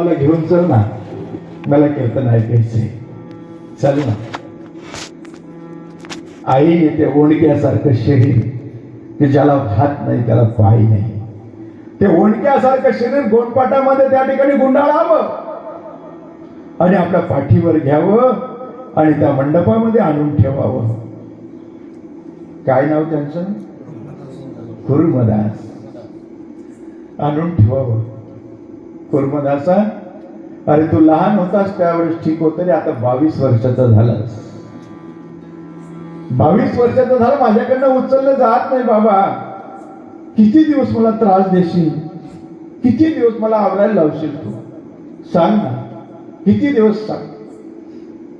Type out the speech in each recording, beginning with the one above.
मला घेऊन चल ना. मला कीर्तन ऐकायचंय चल ना. आई येते ओंडक्यासारखं शरीर. की ज्याला हात नाही त्याला पाय नाही. ते ओंडक्यासारखं शरीर गोंडपाटामध्ये त्या ठिकाणी गुंडाळावं. आणि आपल्या पाठीवर घ्यावं आणि त्या मंडपामध्ये आणून ठेवावं. काय नाव त्यांचं? कुर्मदास आणून ठेवावं. कुर्मदासा अरे तू लहान होतास त्यावेळेस ठीक होत रे आता बावीस वर्षाचा झालास बावीस वर्षाचा झाला माझ्याकडनं उचललं जात नाही बाबा. किती दिवस मला त्रास देशील? किती दिवस मला आवरायला लावशील तू? सांग ना किती दिवस सांग?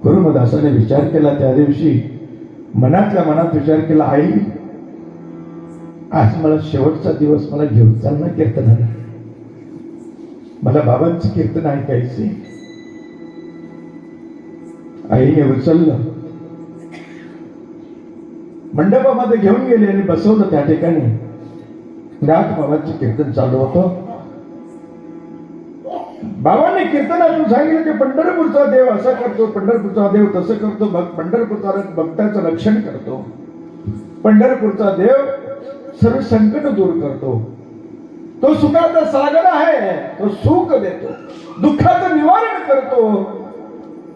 गुरुमदासाने विचार केला त्या दिवशी. मनातल्या मनात विचार केला आई आज मला शेवटचा दिवस मला घेऊन चालणं कीर्तनाला. मला बाबांचं कीर्तन ऐकायचे. आईने उचललं. मंडपामध्ये घेऊन गेले आणि बसवलं त्या ठिकाणी. नाथ बाबांचं कीर्तन चालू होतं. बाबांनी कीर्तनातून सांगितलं की पंढरपूरचा देव असा करतो पंढरपूरचा देव तसं करतो पंढरपूरचा भक्ताचं रक्षण करतो. पंढरपूरचा देव सर्व संकट दूर करतो. तो सुखाचा सागर आहे तो सुख देतो दुःखाचं निवारण करतो.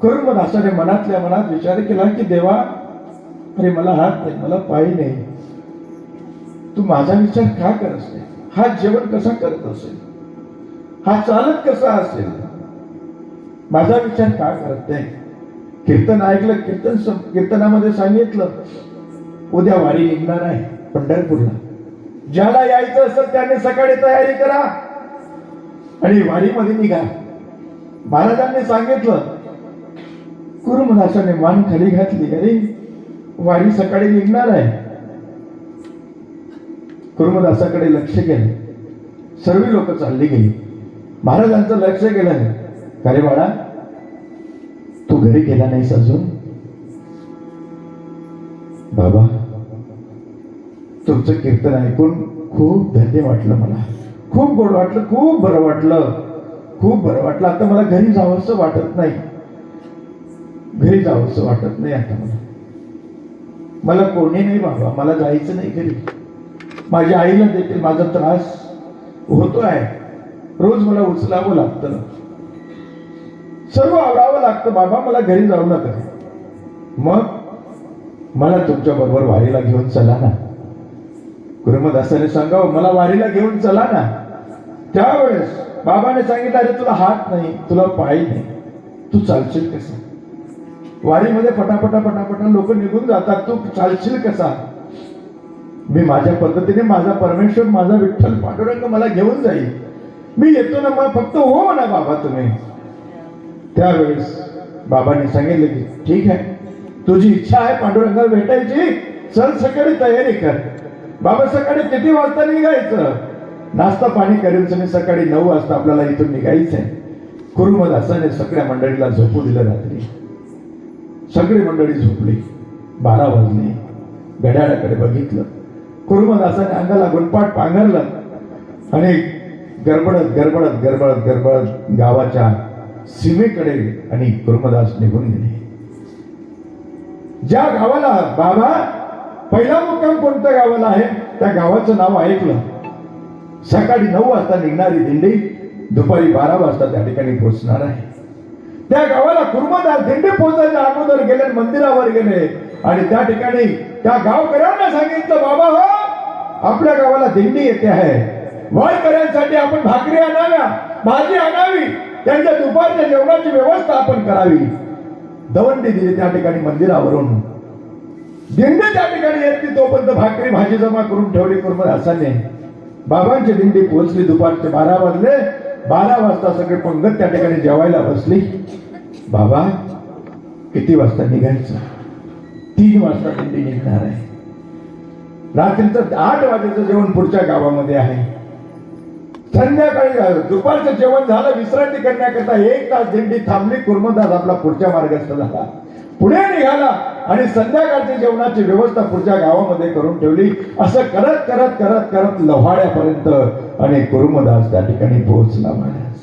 करुणदासाने मनातल्या मनात विचार केला की देवा अरे मला हात नाही मला पाय नाही. तू माझा विचार का करत नाही? हा जेवण कसा करत असेल? हा चालत कसा असेल? माझा विचार का करत नाही? कीर्तन ऐकलं कीर्तन कीर्तनामध्ये सांगितलं उद्या वारी निघणार आहे पंढरपूरला. ज्याला यायचं असेल त्याने सकाळी तयारी करा. आणि वारीमध्ये निघा. महाराजांनी सांगितलं कुरुमदासाने मान खाली घातली. अरे वारी सकाळी निघणार आहे. कुरुमदासाकडे लक्ष गेलं सर्व लोक चालली गेली. महाराजांचं लक्ष गेलं अरे बाळा तू घरी गेला नाहीस अजून? बाबा तुमचं कीर्तन ऐकून खूप धन्य वाटलं मला. खूप गोड वाटलं खूप बरं वाटलं. खूप बरं वाटलं. आता मला घरी जावंसं वाटत नाही. घरी जावंसं वाटत नाही आता मला. मला कोणी नाही बाबा. मला जायचं नाही घरी. माझ्या आईला देखील माझा त्रास होतो आहे रोज मला उचलावं लागतं. सर्व आवडावं लागतं. बाबा मला घरी जाऊ नका. मग मला तुमच्या बरोबर वारीला घेऊन चला ना. ब्रह्मदासाने सांगावं मला वारीला घेऊन चला ना. त्यावेळेस बाबाने सांगितलं अरे तुला हात नाही तुला पाय नाही. तू चालशील कसा? वारीमध्ये फटाफटा पटापटा लोक निघून जातात तू चालशील कसा? मी माझ्या पद्धतीने माझा परमेश्वर माझा विठ्ठल पांडुरंग मला घेऊन जाईल. मी येतो ना मग फक्त हो म्हणा बाबा तुम्ही. त्यावेळेस बाबांनी सांगितलं की ठीक आहे तुझी इच्छा आहे पांडुरंगाला भेटायची. चल सकाळी तयारी कर. बाबा सकाळी किती वाजता निघायचं? नाश्ता पाणी करेल तुम्ही सकाळी नऊ वाजता आपल्याला इथून निघायचंय. कुरुमदासाने सगळ्या मंडळीला झोपू दिलं रात्री. सगळी मंडळी झोपली. बारा वाजले. घड्याळाकडे बघितलं. कुरुमदासाने अंगाला गुणपाट पांघरलं. आणि गरबडत गरबडत गरबडत गरबडत गावाच्या सीमेकडे आणि कुरुमदास निघून गेले. ज्या गावाला बाबा पहिला मुक्काम कोणत्या गावाला आहे? त्या गावाचं नाव ऐकलं. सकाळी नऊ वाजता निघणारी दिंडी दुपारी बारा वाजता त्या ठिकाणी पोहोचणार आहे. त्या गावाला कुर्मदार दिंडी पोहोचायच्या अगोदर गेले मंदिरावर गेले आणि त्या ठिकाणी त्या गावकऱ्यांना सांगितलं बाबा हो आपल्या गावाला दिंडी येते आहे. वारकऱ्यांसाठी आपण भाकरी आणाव्या भाजी आणावी त्यांच्या दुपारच्या जेवणाची व्यवस्था आपण करावी. दवंडी दिली त्या ठिकाणी मंदिरावरून. दिंडी त्या ठिकाणी येत नाही तोपर्यंत भाकरी भाजी जमा करून ठेवली कुर्मदासाने बाबांची दिंडी पोहोचली दुपारचे बारा वाजले. बारा वाजता सगळे पंगत त्या ठिकाणी जेवायला बसली. बाबा किती वाजता निघायचं? तीन वाजता दिंडी निघणार आहे. रात्रीचं आठ वाजेचं जेवण पुढच्या गावामध्ये आहे. संध्याकाळी दुपारचं जेवण झालं विश्रांती करण्याकरता एक तास दिंडी थांबली कुर्मदास आपला पुढच्या मार्गस्थ झाला. पुढे निघाला आणि संध्याकाळची जेवणाची व्यवस्था पुढच्या गावामध्ये करून ठेवली. असं करत करत करत करत लव्हाड्यापर्यंत आणि कुरुमदास त्या ठिकाणी पोहोचला महाराज.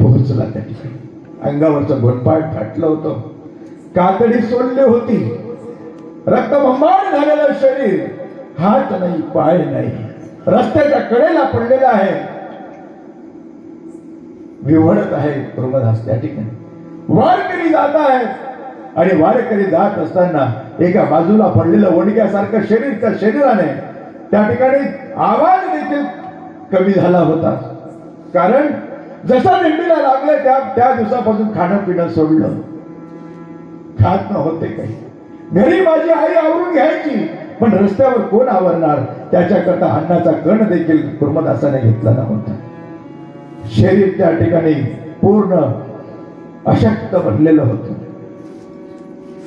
पोहोचला त्या ठिकाणी. अंगावरचं गोंडपाट फाटलं होतं. कातडी सोडली होती. रक्तभंबाळ झालेलं शरीर. हात नाही पाय नाही. रस्त्याच्या कडेला पडलेला आहे. विवडत आहे कुरुमदास त्या ठिकाणी. वारकरी जात आहेत. आणि वारकरी जात असताना एका बाजूला पडलेलं वणक्यासारखं शरीर त्या शरीराने त्या ठिकाणी आवाज देखील कमी झाला होता. कारण जसा दिंडीला लागलं त्या त्या दिवसापासून खाणं पिणं सोडलं. खात नव्हते काही. घरी माझी आई आवरून घ्यायची पण रस्त्यावर कोण आवरणार? त्याच्याकरता अन्नाचा कण देखील कुर्मदासाने घेतला नव्हता. शरीर त्या ठिकाणी पूर्ण अशक्त बनलेलं होतं.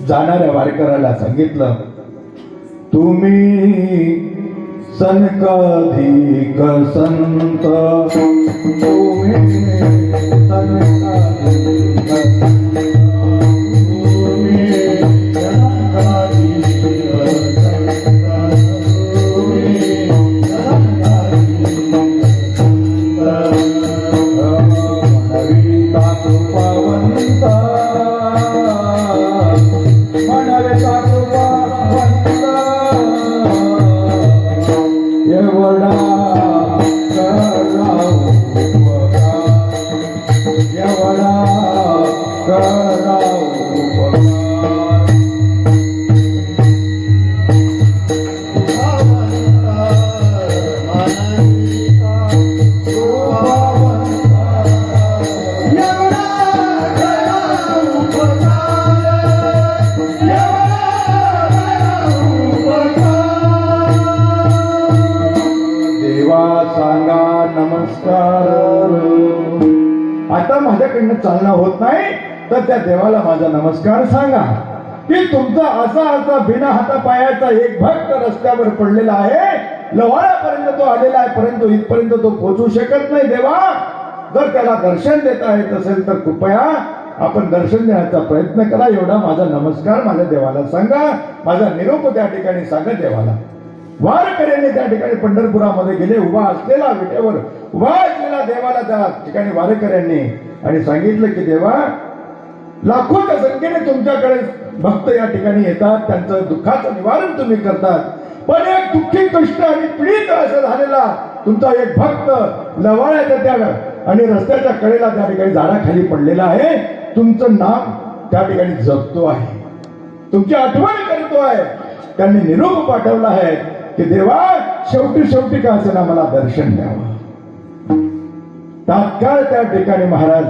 जाणाऱ्या वारकऱ्याला सांगितलं तुम्ही सनकाधिक संत तुम्ही सनकाधिक Kavala Kavala माझ्याकडनं चालणं होत नाही तर त्या देवाला माझा नमस्कार सांगा. की तुमचा असा असा बिना हाता पायाचा एक भक्त रस्त्यावर पडलेला आहे लवाळापर्यंत तो आलेला आहे परंतु इथपर्यंत तो पोहोचू शकत नाही देवा. जर त्याला दर्शन देता येत असेल तर कृपया आपण दर्शन देण्याचा प्रयत्न करा. एवढा माझा नमस्कार माझ्या देवाला सांगा. माझा निरोप त्या ठिकाणी सांगा देवाला. वारकऱ्याने त्या ठिकाणी पंढरपुरामध्ये गेले उभा असलेला विटेवर उभा असलेला देवाला त्या ठिकाणी वारकऱ्यांनी आणि सांगितलं की देवा लाखोच्या संख्येने तुमच्याकडे भक्त या ठिकाणी येतात त्यांचं दुःखाचं निवारण तुम्ही करतात. पण एक दुःखी कष्ट आणि पीडित असं झालेला तुमचा एक भक्त लवाळ्याच्या त्या आणि रस्त्याच्या कडेला त्या ठिकाणी झाडाखाली पडलेला आहे. तुमचं नाम त्या ठिकाणी जपतो आहे. तुमची आठवण करतो आहे. त्यांनी निरोप पाठवला आहे की देवा शेवटी शेवटी का असेना मला दर्शन द्यावं? तात्काळ त्या ठिकाणी महाराज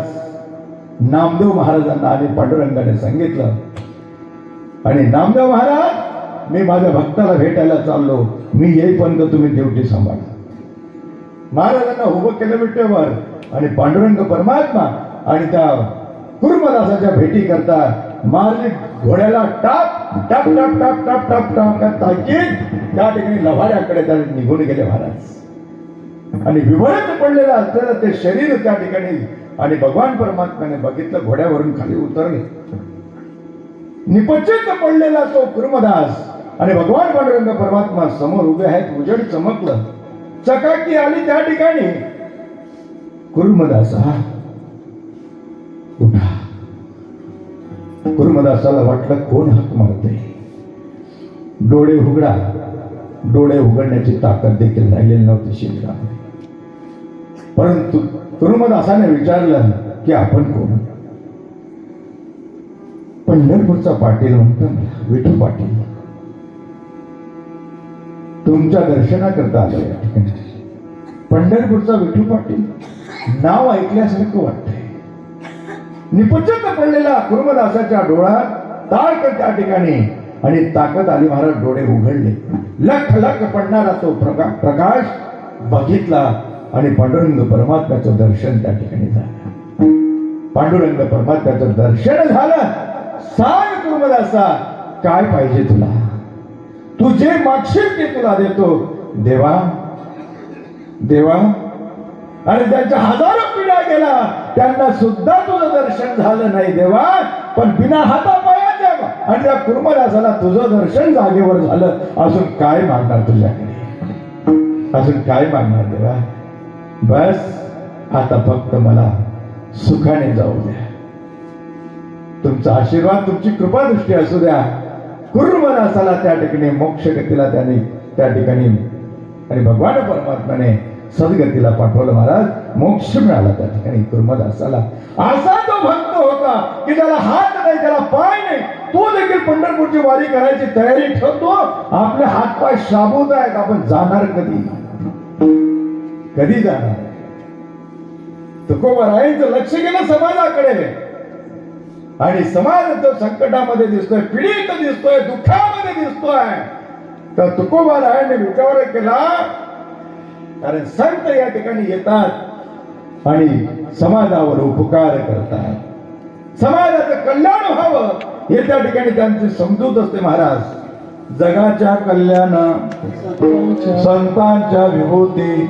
नामदेव महाराजांना आणि पांडुरंगाने सांगितलं. आणि नामदेव महाराज मी माझ्या भक्ताला भेटायला चाललो. मी येईपर्यंत तुम्ही देवटी सांभाळ. महाराजांना उभं केलं विटेवर आणि पांडुरंग परमात्मा आणि त्या कुर्मदासाच्या भेटी करता महाराज घोड्याला टाप टाप टाप टाप टाप टाप टाप टाकी त्या ठिकाणी लभाऱ्याकडे त्या निघून गेले महाराज. आणि विवळत पडलेलं असलेलं ते शरीर त्या ठिकाणी आणि भगवान परमात्म्याने बघितलं घोड्यावरून खाली उतरले. निपचित पडलेला तो कुर्मदास आणि भगवान पांडुरंग परमात्मा समोर उभे आहेत उजड चमकलं. चकाकी आली त्या ठिकाणी. कुर्मदासा उठा. कुर्मदासाला वाटलं कोण हाक मारते डोळे उघडा. डोळे उघडण्याची ताकद देखील राहिलेली नव्हती शिबिरामध्ये. परंतु तुरुमदासाने विचारलं की आपण कोण? पंढरपूरचा पाटील म्हणतो विठू पाटील. तुमच्या दर्शनाकरता आलो या पंढरपूरचा विठू पाटील. नाव ऐकल्यासारखं वाटतंय. निपचंद पडलेला कुर्मदासाच्या डोळ्यात ताळक त्या ठिकाणी आणि ताकद आली महाराज डोळे उघडले. लख लख पडणारा तो प्रका प्रकाश बघितला. आणि पांडुरंग परमात्म्याचं दर्शन त्या ठिकाणी झालं. पांडुरंग परमात्म्याचं दर्शन झालं. सांग कुर्मदासा काय पाहिजे तुला? तू जे मागशील ते तुला देतो. देवा देवा आणि त्यांच्या हजारो पिढ्या गेला त्यांना सुद्धा तुझं दर्शन झालं नाही देवा. पण बिना हाता पायाच्या आणि त्या कुर्मदासाला तुझं दर्शन जागेवर झालं. अजून काय मागणार तुझ्याकडे? अजून काय मागणार देवा? बस आता फक्त मला सुखाने जाऊ द्या. तुमचा आशीर्वाद तुमची कृपा दृष्टी असू द्या. कुर्मन असाला त्या ठिकाणी मोक्ष गतीला त्याने त्या ठिकाणी. आणि भगवान परमात्माने सद्गतीला पाठवलं महाराज मोक्ष मिळाला त्या ठिकाणी. कुर्मद असाला. असा तो भक्त होता की त्याला हात नाही त्याला पाय नाही. तो देखील पंढरपूरची वारी करायची तयारी ठेवतो. आपले हात पाय शाबूत आहेत. आपण जाणार कधी? कधी जाणार? तुकोबरायांचं लक्ष गेलं समाजाकडे आणि समाज तो संकटामध्ये दिसतोय पीडित दिसतोय दुःखामध्ये दिसतोय तर तुकोबारायांनी विचार केला. कारण संत या ठिकाणी येतात आणि समाजावर उपकार करतात. समाजाचं कल्याण व्हावं हे त्या ठिकाणी त्यांची समजूत असते महाराज. जगाच्या कल्याण संतांच्या विभूती